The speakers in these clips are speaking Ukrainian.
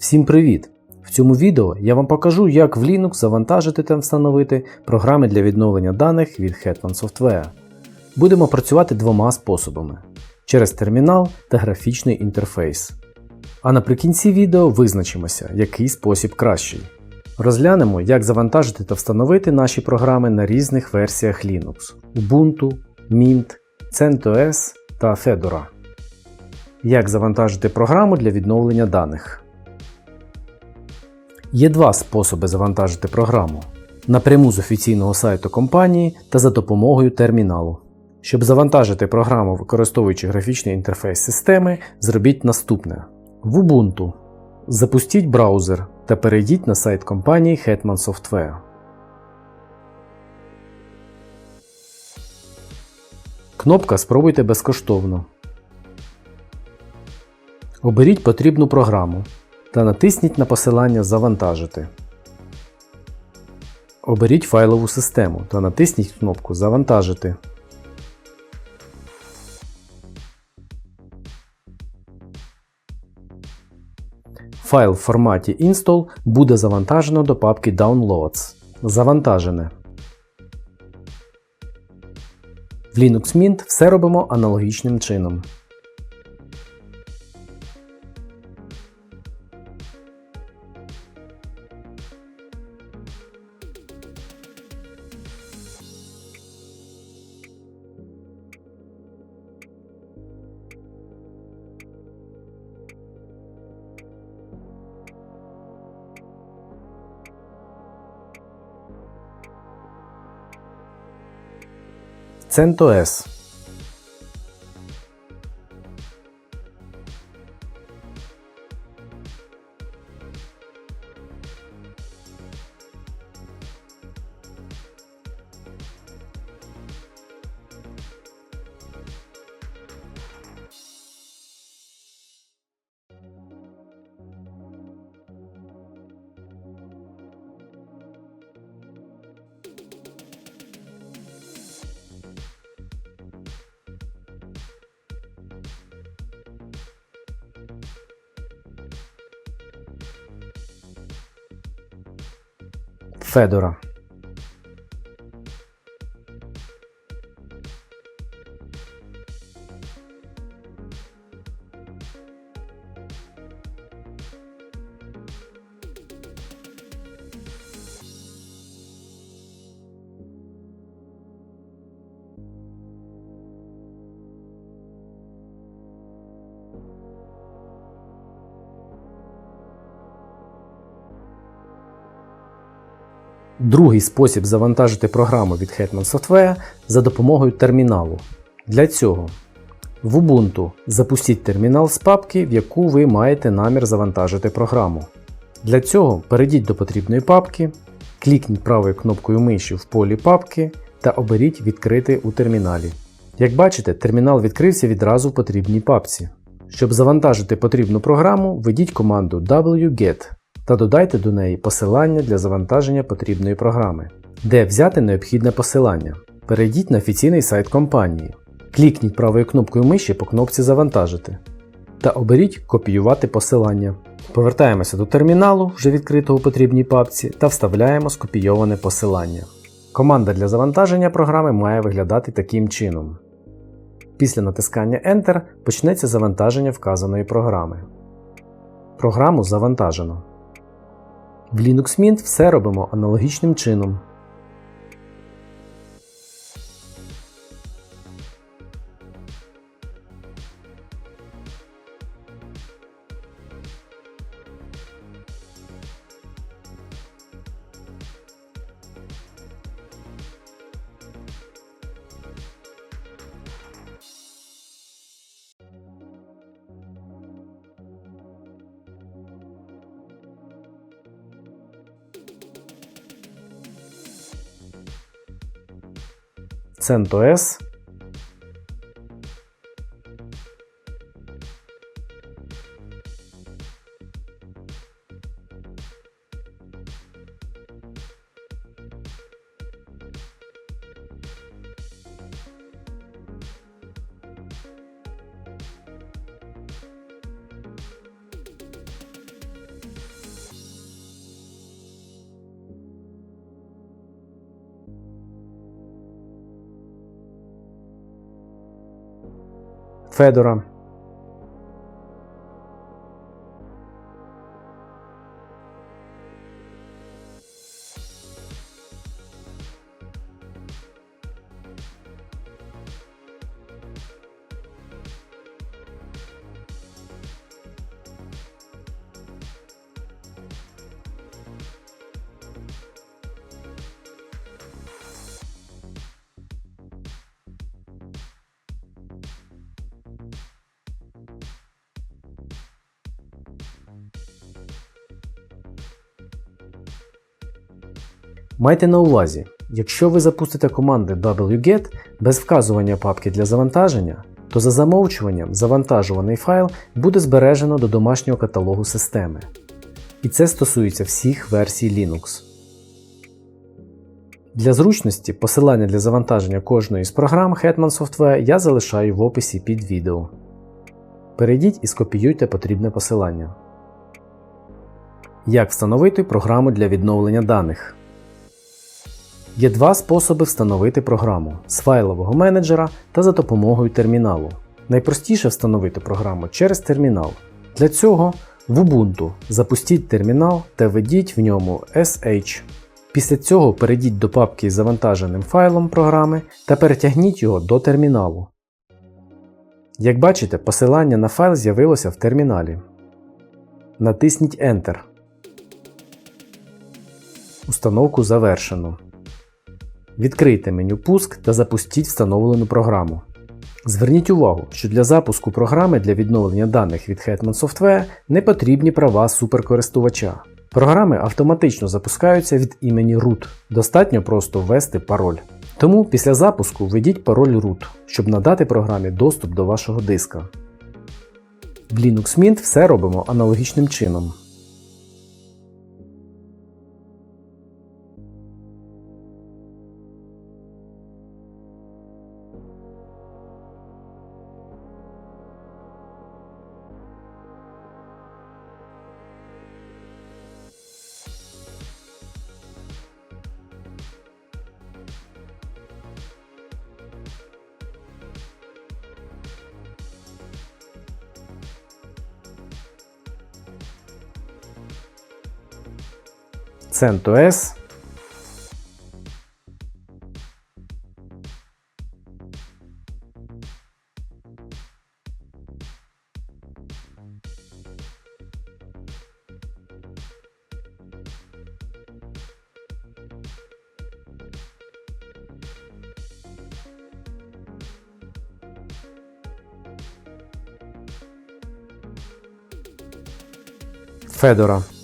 Всім привіт! В цьому відео я вам покажу, як в Linux завантажити та встановити програми для відновлення даних від Hetman Software. Будемо працювати двома способами: через термінал та графічний інтерфейс. А наприкінці відео визначимося, який спосіб кращий. Розглянемо, як завантажити та встановити наші програми на різних версіях Linux Ubuntu, Mint, CentOS та Fedora. Як завантажити програму для відновлення даних. Є два способи завантажити програму: напряму з офіційного сайту компанії та за допомогою терміналу. Щоб завантажити програму, використовуючи графічний інтерфейс системи, зробіть наступне: в Ubuntu запустіть браузер та перейдіть на сайт компанії Hetman Software. Кнопка Спробуйте безкоштовно. Оберіть потрібну програму та натисніть на посилання Завантажити. Оберіть файлову систему та натисніть кнопку Завантажити. Файл в форматі Install буде завантажено до папки Downloads. Завантажене. В Linux Mint все робимо аналогічним чином. Cento es Fedora Другий спосіб завантажити програму від Hetman Software за допомогою терміналу. Для цього в Ubuntu запустіть термінал з папки, в яку ви маєте намір завантажити програму. Для цього перейдіть до потрібної папки, клікніть правою кнопкою миші в полі папки та оберіть Відкрити у терміналі. Як бачите, термінал відкрився відразу в потрібній папці. Щоб завантажити потрібну програму, введіть команду wget та додайте до неї посилання для завантаження потрібної програми. Де взяти необхідне посилання? Перейдіть на офіційний сайт компанії. Клікніть правою кнопкою миші по кнопці Завантажити та оберіть Копіювати посилання. Повертаємося до терміналу, вже відкритого у потрібній папці, та вставляємо скопійоване посилання. Команда для завантаження програми має виглядати таким чином. Після натискання Enter почнеться завантаження вказаної програми. Програму завантажено. В Linux Mint все робимо аналогічним чином. CentOS Федора Майте на увазі, якщо ви запустите команди wget без вказування папки для завантаження, то за замовчуванням завантажуваний файл буде збережено до домашнього каталогу системи. І це стосується всіх версій Linux. Для зручності посилання для завантаження кожної з програм Hetman Software я залишаю в описі під відео. Перейдіть і скопіюйте потрібне посилання. Як встановити програму для відновлення даних? Є два способи встановити програму з файлового менеджера та за допомогою терміналу. Найпростіше встановити програму через термінал. Для цього в Ubuntu запустіть термінал та введіть в ньому SH. Після цього перейдіть до папки з завантаженим файлом програми та перетягніть його до терміналу. Як бачите, посилання на файл з'явилося в терміналі. Натисніть Enter. Установку завершено. Відкрийте меню Пуск та запустіть встановлену програму. Зверніть увагу, що для запуску програми для відновлення даних від Hetman Software не потрібні права суперкористувача. Програми автоматично запускаються від імені root. Достатньо просто ввести пароль. Тому після запуску введіть пароль root, щоб надати програмі доступ до вашого диска. В Linux Mint все робимо аналогічним чином. CentOS. Fedora.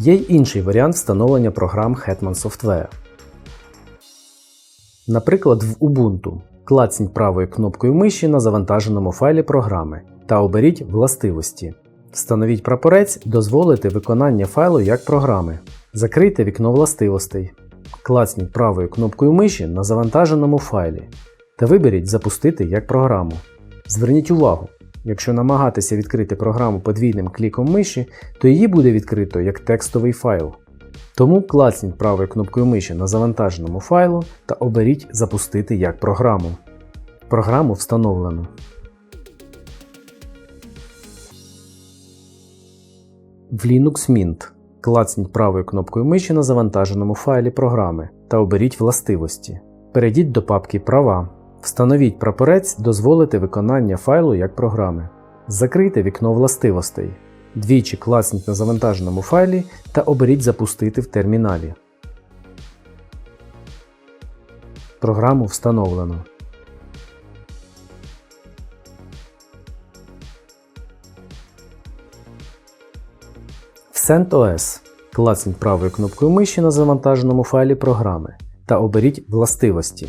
Є й інший варіант встановлення програм Hetman Software. Наприклад, в Ubuntu клацніть правою кнопкою миші на завантаженому файлі програми та оберіть Властивості. Встановіть прапорець Дозволити виконання файлу як програми. Закрийте вікно властивостей. Клацніть правою кнопкою миші на завантаженому файлі та виберіть Запустити як програму. Зверніть увагу, Якщо намагатися відкрити програму подвійним кліком миші, то її буде відкрито як текстовий файл. Тому клацніть правою кнопкою миші на завантаженому файлу та оберіть Запустити як програму. Програму встановлено. В Linux Mint клацніть правою кнопкою миші на завантаженому файлі програми та оберіть Властивості. Перейдіть до папки Права. Встановіть прапорець Дозволити виконання файлу як програми. Закрийте вікно властивостей. Двічі класніть на завантаженому файлі та оберіть Запустити в терміналі. Програму встановлено. В CentOS клацніть правою кнопкою миші на завантаженому файлі програми та оберіть Властивості.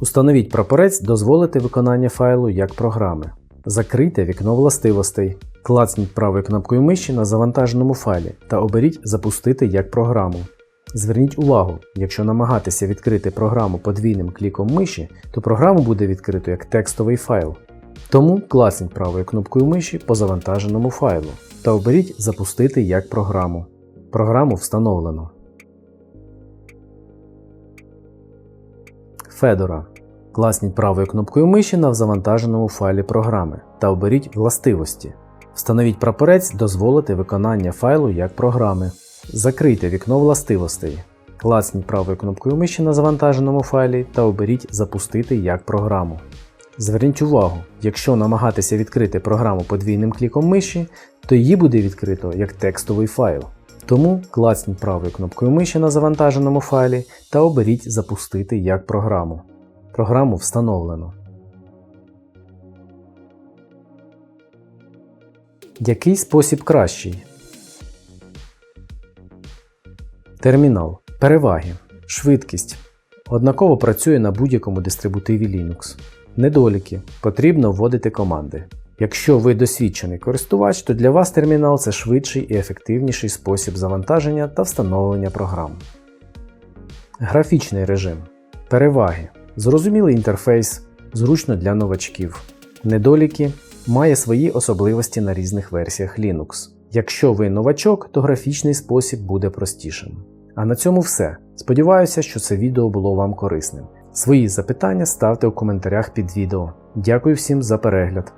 Установіть прапорець Дозволити виконання файлу як програми. Закрийте вікно властивостей. Клацніть правою кнопкою миші на завантаженому файлі та оберіть Запустити як програму. Зверніть увагу, якщо намагатися відкрити програму подвійним кліком миші, то програму буде відкрито як текстовий файл. Тому клацніть правою кнопкою миші по завантаженому файлу та оберіть Запустити як програму. Програму встановлено. Федора. Класніть правою кнопкою миші на завантаженому файлі програми та оберіть Властивості. Встановіть прапорець Дозволити виконання файлу як програми. Закрийте вікно властивостей. Класніть правою кнопкою миші на завантаженому файлі та оберіть Запустити як програму. Зверніть увагу, якщо намагатися відкрити програму подвійним кліком миші, то її буде відкрито як текстовий файл. Тому клацніть правою кнопкою миші на завантаженому файлі та оберіть Запустити як програму. Програму встановлено. Який спосіб кращий? Термінал. Переваги. Швидкість. Однаково працює на будь-якому дистрибутиві Linux. Недоліки. Потрібно вводити команди. Якщо ви досвідчений користувач, то для вас термінал це швидший і ефективніший спосіб завантаження та встановлення програм. Графічний режим. Переваги. Зрозумілий інтерфейс, зручно для новачків. Недоліки має свої особливості на різних версіях Linux. Якщо ви новачок, то графічний спосіб буде простішим. А на цьому все. Сподіваюся, що це відео було вам корисним. Свої запитання ставте у коментарях під відео. Дякую всім за перегляд.